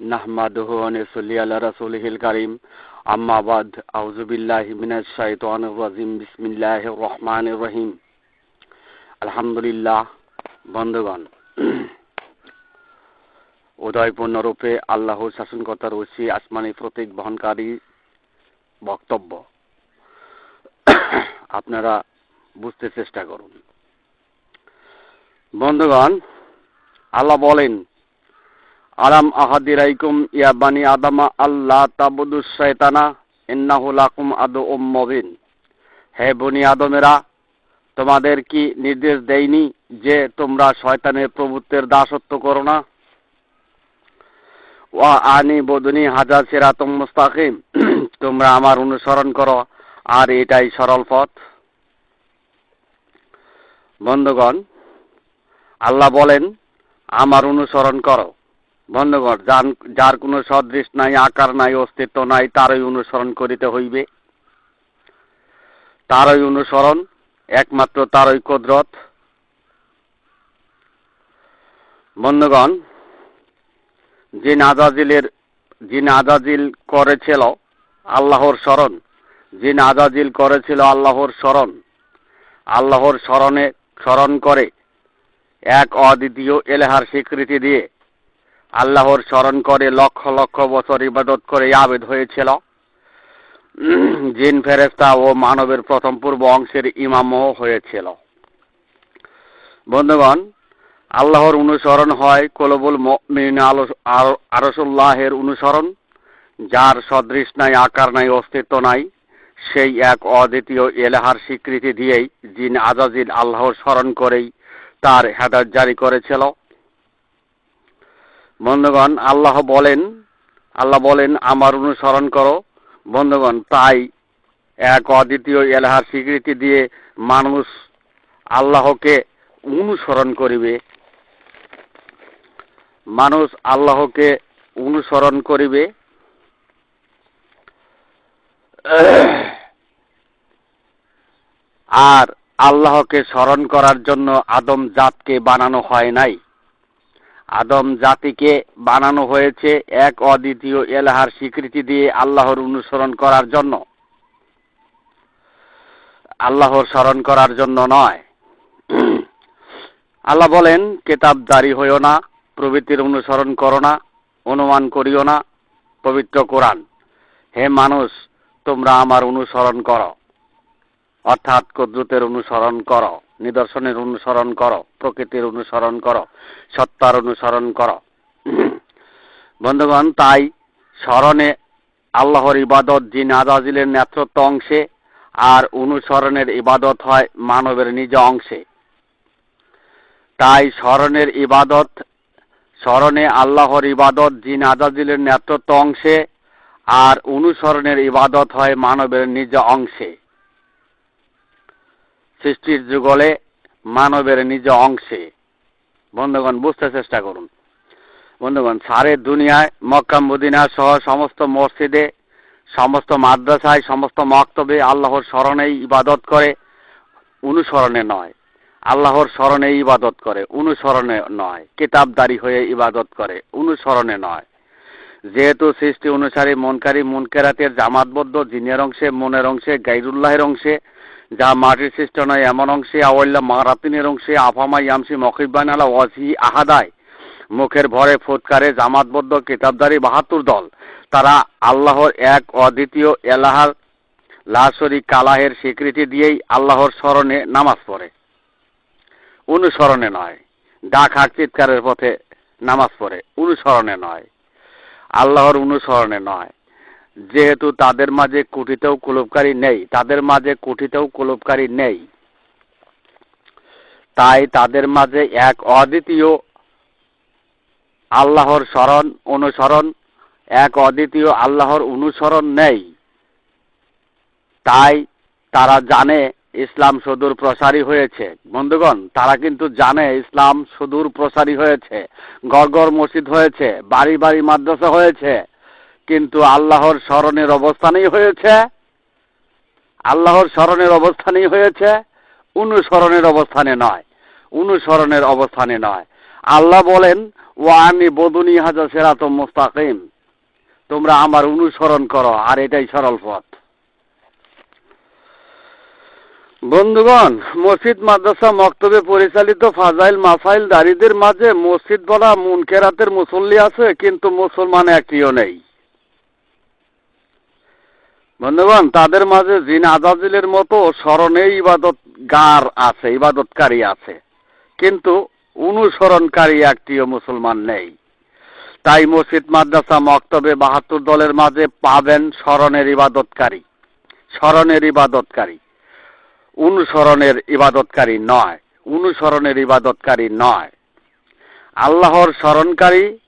নাহমাদুহু ওয়া নুসাল্লি আলা রাসূলিহিল কারীম আম্মা বাদ আউযু বিল্লাহি মিনাশ শাইতানির রাজিম বিসমিল্লাহির রহমানির রহিম আলহামদুলিল্লাহ, বন্ধুগণ, উদয়পূর্ণ রূপে আল্লাহর শাসনকর্তার ঐশী আসমানি প্রতীক বহনকারী বক্তব্য। আপনারা বুঝতে চেষ্টা করুন। বন্ধুগণ, আল্লাহ বলেন আলাম আহাদিরাইকুম, ইয়া বানি আদামা আল্লাহ তাবুদুস শয়তানা, ইন্নাহু লাকুম আদু মুবিন। হে বনি আদমেরা, তোমাদের কি নির্দেশ দেয়নি যে তোমরা শয়তানের প্রভুত্বের দাসত্ব করো না? ওয়া আনি বদনি হাজার সিরাতুম মুস্তাকিম। তোমরা আমার অনুসরণ করো, আর এটাই সরল পথ। বন্ধুগণ, আল্লাহ বলেন, আমার অনুসরণ করো। বন্ধুগণ যার যার কোনো সদৃশ নাই, আকার নাই, অস্তিত্ব নাই, তারই অনুসরণ করিতে হইবে। তারই অনুসরণ, একমাত্র তারই কদরত। বন্ধুগণ, যে নাজাজিলের, যে নাজাজিল করেছিল আল্লাহর স্মরণ যে নাজাজিল করেছিল আল্লাহর স্মরণ আল্লাহর স্মরণে স্মরণ করে এক অদ্বিতীয় এলেহার স্বীকৃতি দিয়ে আল্লাহর স্মরণ করে লক্ষ লক্ষ বছর ইবাদত করে আবেদ হয়েছিল। জিন ফেরেস্তা ও মানবের প্রথম পূর্ব অংশের ইমামও হয়েছিল। বন্ধুগণ, আল্লাহর অনুসরণ হয় কলবুল মিন আরসুল্লাহের অনুসরণ, যার সদৃশ নাই, আকার নাই, অস্তিত্ব নাই। সেই এক অদ্বিতীয় এলাহার স্বীকৃতি দিয়েই জিন আজাজিল আল্লাহর স্মরণ করেই তার হেদায়ত জারি করেছিল। বন্ধুগণ, আল্লাহ বলেন আল্লাহ বলেন, আমার অনুসরণ করো। বন্ধুগণ, তাই এক অদ্বিতীয় এলাহার স্বীকৃতি দিয়ে মানুষ আল্লাহকে অনুসরণ করিবে। মানুষ আল্লাহকে অনুসরণ করিবে। আর আল্লাহকে স্মরণ করার জন্য আদম জাতকে বানানো হয় নাই। আদম জাতিকে বানানো হয়েছে এক অদ্বিতীয় এলাহার স্বীকৃতি দিয়ে আল্লাহর অনুসরণ করার জন্য। আল্লাহর স্মরণ করার জন্য নয়। আল্লাহ বলেন, কেতাব জারি হইও না, প্রবৃত্তির অনুসরণ করো না, অনুমান করিও না, পবিত্র কোরআন। হে মানুষ, তোমরা আমার অনুসরণ করো, অর্থাৎ কদ্রুতের অনুসরণ করো। নিদর্শনের অনুসরণ করো, প্রকৃতির অনুসরণ করো, সত্তার অনুসরণ করো। বন্ধুগণ, তাই স্মরণে আল্লাহর ইবাদত জিন আজাজিলের নেতৃত্ব অংশে, আর অনুসরণের ইবাদত হয় মানবের নিজ অংশে। তাই স্মরণের ইবাদত, স্মরণে আল্লাহর ইবাদত জিন আজাজিলের নেতৃত্ব অংশে, আর অনুসরণের ইবাদত হয় মানবের নিজ অংশে। সৃষ্টির যুগলে মানবের নিজ অংশে। বন্ধুগণ, বুঝতে চেষ্টা করুন। বন্ধুগণ, সারে দুনিয়ায়, মক্কা, মদিনা সহ সমস্ত মসজিদে, সমস্ত মাদ্রাসায়, সমস্ত মক্তবে আল্লাহর স্মরণেই ইবাদত করে, অনুসরণে নয়। আল্লাহর স্মরণে ইবাদত করে, অনুসরণে নয়। কিতাবদারি হয়ে ইবাদত করে, অনুসরণে নয়। যেহেতু সৃষ্টি অনুসারে মনকারী মুনকেরাতের জামাতবদ্ধ, জিনের অংশে, মনের অংশে, গাইরুল্লাহের অংশে যা মাটির সৃষ্ট নয়, এমন অংশে আওয়াল্লা মারাতিনের অংশে আফামা ইয়ামসি মকিবান আলা ওয়াসি আহাদায়। মুখের ভরে ফুৎকারে জামাতবদ্ধ কিতাবদারি বাহাত্তর দল। তারা আল্লাহর এক অদ্বিতীয় এলাহার লাশরি কালাহের স্বীকৃতি দিয়েই আল্লাহর স্মরণে নামাজ পড়ে। অনুসরণে নয়। ডাক হাক চিৎকারের পথে নামাজ পড়ে। অনুসরণে নয়। আল্লাহর অনুসরণে নয়। যেহেতু তাদের মাঝে কুঠিতেও কুলুপকারী নেই, তাদের মাঝে কুঠিতেও কুলুপকারী নেই। তাই তাদের মাঝে এক অদ্বিতীয় আল্লাহর স্মরণ অনুসরণ, এক অদ্বিতীয় আল্লাহর অনুসরণ নেই। তাই তারা জানে ইসলাম সুদূর প্রসারী হয়েছে। বন্ধুগণ, তারা কিন্তু জানে ইসলাম সুদূর প্রসারী হয়েছে। গড় গড় মসজিদ হয়েছে, বাড়ি বাড়ি মাদ্রাসা হয়েছে। কিন্তু আল্লাহর স্মরণের অবস্থানেই হয়েছে। আল্লাহর স্মরণের অবস্থানেই হয়েছে, অনুসরণের অবস্থানে নয়, অনুসরণের অবস্থানে নয়। আল্লাহ বলেন ও আমি বদুনি হাজা সেরাত মোস্তাকিম। তোমরা আমার অনুসরণ করো, আর এটাই সরল পথ। বন্ধুগণ, মসজিদ, মাদ্রাসা, মক্তবে পরিচালিত ফাজাইল মাসাইল দারিদের মাঝে মসজিদ বলা মুনকেরাতের মুসল্লি আছে, কিন্তু মুসলমান একটিও নেই। বন্ধুগণ, তাদের মাঝে জিন আজাজিলের মতো স্মরণে ইবাদত গার আছে, ইবাদতকারী আছে। কিন্তু অনুসরণকারী একটিও মুসলমান নেই। তাই মসজিদ, মাদ্রাসা, মক্তবে বাহাত্তর দলের মাঝে পাবেন স্মরণের ইবাদতকারী। স্মরণের ইবাদতকারী। অনুসরণের ইবাদতকারী নয়। অনুসরণের ইবাদতকারী নয়। আল্লাহর স্মরণকারী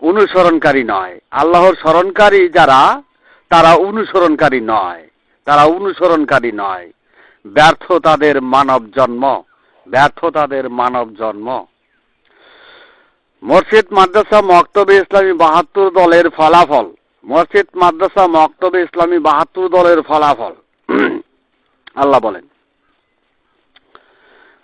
অনুসরণকারী নয়। আল্লাহর স্মরণকারী যারা তারা অনুসরণকারী নয়। তারা অনুসরণকারী নয়। ব্যর্থ তাদের মানব জন্ম। ব্যর্থ তাদের মানব জন্ম। মসজিদ, মাদ্রাসা, মক্তবে ইসলামী বাহাত্তর দলের ফলাফল। মসজিদ, মাদ্রাসা, মক্তবে ইসলামী বাহাত্তর দলের ফলাফল। আল্লাহ বলেন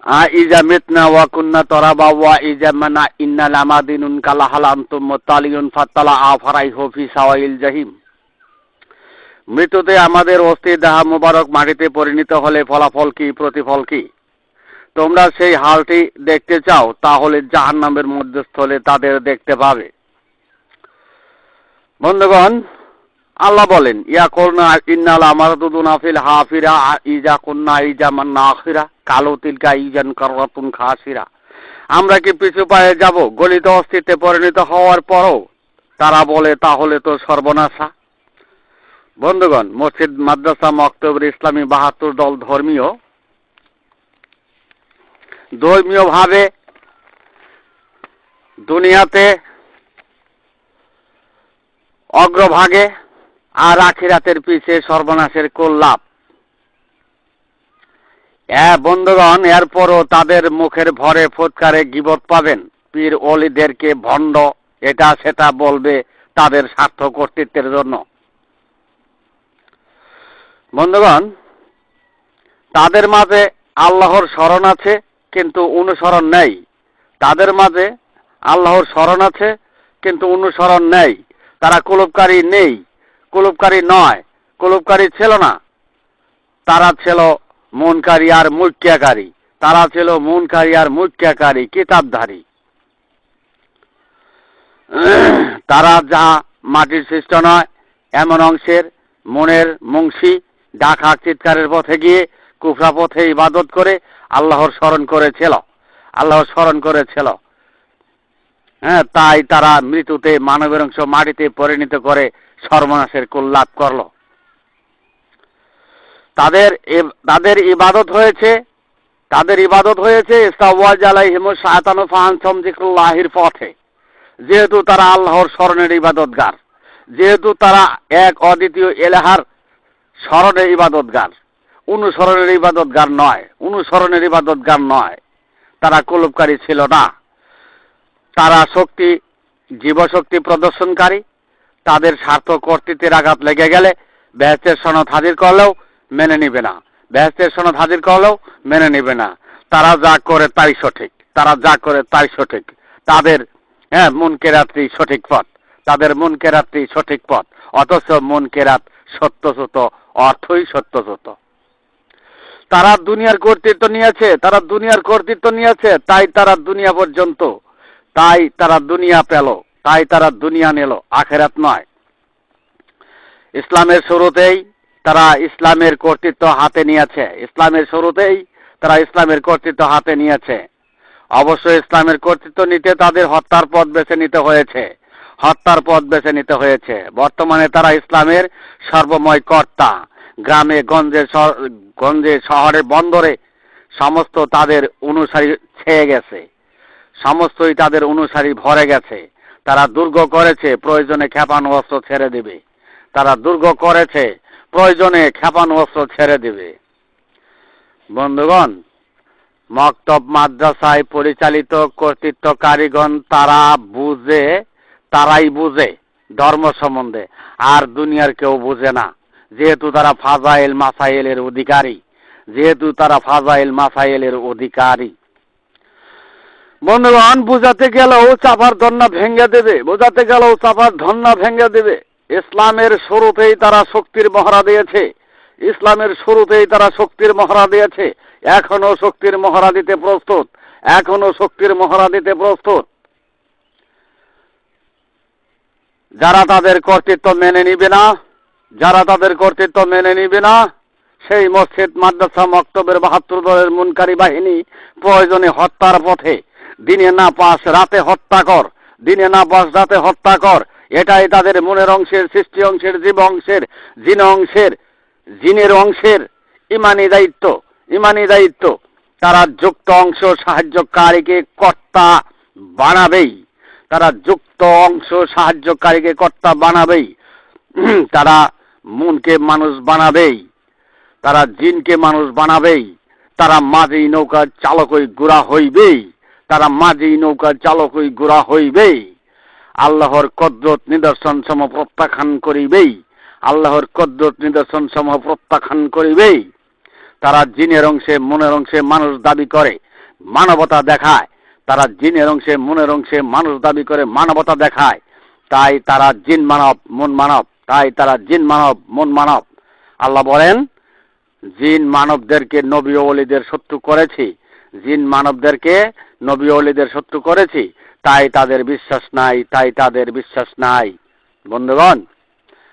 আ ইজা মিতনা ওয়া কুন্না তরাবা ওয়া ইজা মানা ইন্না লামাদিনুন কালা হালান্তুম মুতালিউন ফাতালা আফারাই হফি সাওয়াইল জাহিম। মৃত্যুতে আমাদের অস্থি দেহা মুবারক মাটিতে পরিণত হলে ফলাফল কি, প্রতিফল কি? তোমরা সেই হালটি দেখতে চাও, তাহলে জাহান নামের মধ্যস্থলে তাদের দেখতে পাবে। বন্ধুগণ, আল্লাহ বলেন, ইয়া করনা ইন্নাল আমার দুদুনাফিল হাফিরা, ইজা কন্যা ইজা মান্না আখিরা, কালো তিলকা ইজান করতুন খাসিরা। আমরা কি পিছু পায়ে যাব? গলিত অস্তিত্বে পরিণত হওয়ার পরও তারা বলে, তাহলে তো সর্বনাশা। বন্ধুগণ, মসজিদ, মাদ্রাসা, মক্তবর ইসলামী বাহাত্তর দল ধর্মীয়। ধর্মীয়ভাবে দুনিয়াতে অগ্রভাগে আর আখিরাতের পিছে সর্বনাশের কল্লাপ হ্যাঁ বন্ধুগণ, এরপরও তাদের মুখের ভরে ফুৎকারে গিবত পাবেন। পীর অলিদেরকে ভণ্ড, এটা সেটা বলবে তাদের স্বার্থ কর্তৃত্বের জন্য। বন্ধুগণ, তাদের মাঝে আল্লাহর স্মরণ আছে, কিন্তু অনুসরণ নেই। তাদের মাঝে আল্লাহর স্মরণ আছে, কিন্তু অনুসরণ নেই। তারা কুলুপকারী নেই, কুলুপকারী নয়, কুলুপকারী ছিল না। তারা ছিল মনকারী আর মুখ্যাকারী তারা ছিল মনকারী আর মুখ্যাকারী কিতাবধারী। তারা যা মাটির সৃষ্ট নয়, এমন অংশের মনের মুংশী ডাকা চিৎকারের পথে গিয়ে কুফরা পথে ইবাদত করে আল্লাহর স্মরণ করেছিল। আল্লাহর স্মরণ করেছিল। হ্যাঁ তাই তারা মৃত্যুতে মানবের অংশ মাটিতে পরিণত করে সর্বনাশের কুল লাভ করল। তাদের তাদের ইবাদত হয়েছে, তাদের ইবাদত হয়েছে পথে। যেহেতু তারা আল্লাহর স্মরণের ইবাদতগার, যেহেতু তারা এক অদ্বিতীয় এলাহার স্মরণের ইবাদতগার অনুসরণের ইবাদতগার নয়, অনুসরণের ইবাদতগার নয়। তারা কুলুপকারী ছিল না। তারা শক্তি, জীবশক্তি প্রদর্শনকারী। তাদের স্বার্থ কর্তৃত্বের আঘাত লেগে গেলে বেহেস্তের সনদ হাজির করলেও মেনে নিবে না। বেহেস্তের সনদ হাজির করলেও মেনে নিবে না। তারা যা করে তাই সঠিক। তারা যা করে তাই সঠিক। তাদের হ্যাঁ মন কেরাত্রি সঠিক পথ। তাদের মন কেরাত্রি সঠিক পথ। অথচ মন কেরাত সত্যসত, অর্থই সত্যসত। তারা দুনিয়ার কর্তৃত্ব নিয়েছে, তারা দুনিয়ার কর্তৃত্ব নিয়েছে, তাই তারা দুনিয়া পর্যন্ত, তাই তারা দুনিয়া পেল, তাই তারা দুনিয়া নিল, আখেরাত নয়। ইসলামের শুরুতেই তারা ইসলামের কর্তৃত্ব হাতে নিয়েছে। ইসলামের শুরুতেই তারা ইসলামের কর্তৃত্ব হাতে নিয়েছে। অবশ্যই ইসলামের কর্তৃত্ব নিতে তাদের হত্যার পথ বেছে নিতে হয়েছে। হত্যার পথ বেছে নিতে হয়েছে। বর্তমানে তারা ইসলামের সর্বময় কর্তা। গ্রামে, গঞ্জে গঞ্জে শহরে বন্দরে সমস্ত তাদের অনুসারী ছেয়ে গেছে। সমস্তই তাদের অনুসারী ভরে গেছে। তারা দুর্গ করেছে, প্রয়োজনে খেপানো অস্ত্র ছেড়ে দেবে। তারা দুর্গ করেছে, প্রয়োজনে খেপানো অস্ত্র ছেড়ে দেবে। বন্ধুগণ, মক্তব মাদ্রাসায় পরিচালিত কর্তৃত্ব কারিগণ তারা বুঝে তারাই বুঝে ধর্ম সম্বন্ধে, আর দুনিয়ার কেউ বুঝে না। যেহেতু তারা ফাজাইল মাসাইলের অধিকারী, যেহেতু তারা ফাজাইল মাসাইলের অধিকারী। বন্ধুগণ, বোঝাতে গেলেও চাপার ধন্না ভেঙে দেবে, বোঝাতে গেলেও চাপার ধন্না ভেঙে দেবে। ইসলামের শুরুতেই তারা শক্তির মহড়া দিয়েছে। ইসলামের শুরুতেই তারা শক্তির মহড়া দিয়েছে। এখনও শক্তির মহড়া দিতে প্রস্তুত, এখনও শক্তির মহড়া দিতে প্রস্তুত। যারা তাদের কর্তৃত্ব মেনে নিবে না, যারা তাদের কর্তৃত্ব মেনে নিবে না, সেই মসজিদ, মাদ্রাসা, মক্তবের বাহাত্তর দলের মুনকারী বাহিনী প্রয়োজনে হত্যার পথে দিনে না পাস, রাতে হত্যা কর, দিনে না পাস, রাতে হত্যা কর। এটাই তাদের মনের অংশের, সৃষ্টি অংশের, জীব অংশের, জিন অংশের, জিনের অংশের ইমানি দায়িত্ব ইমানি দায়িত্ব। তারা যুক্ত অংশ সাহায্যকারীকে কর্তা বানাবেই। তারা যুক্ত অংশ সাহায্যকারীকে কর্তা বানাবেই। তারা মনকে মানুষ বানাবেই। তারা জিনকে মানুষ বানাবেই। তারা মাঝি নৌকার চালকই গুড়া হইবেই। তারা মাঝি নৌকার চালকই গুড়া হইবেই। আল্লাহর কদ্রত নিদর্শন সম প্রত্যাখ্যান করিবেই। আল্লাহর কদ্রত নিদর্শন সম প্রত্যাখ্যান করিবেই। তারা জিনের অংশে, মনের অংশে মানুষ দাবি করে, মানবতা দেখায়। তারা জিনের অংশে, মনের অংশে মানুষ দাবি করে মানবতা দেখায়। তাই তারা জিন মানব, মন মানব। তাই তারা জিন মানব, মন মানব। আল্লাহ বলেন, জিন মানবদেরকে নবী অলিদের শত্রু করেছি। জিন মানবদেরকে নবী অলিদের শত্রু করেছি। তাই তাদের বিশ্বাস নাই, তাই তাদের বিশ্বাস নাই। বন্ধুগণ,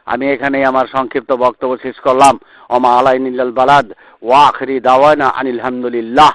আমি এখানে আমার সংক্ষিপ্ত বক্তব্য শেষ করলাম। ওমা আলাইনিল বালাদ, ওয়া আখরি দাওয়ানা আনিল হামদুলিল্লাহ।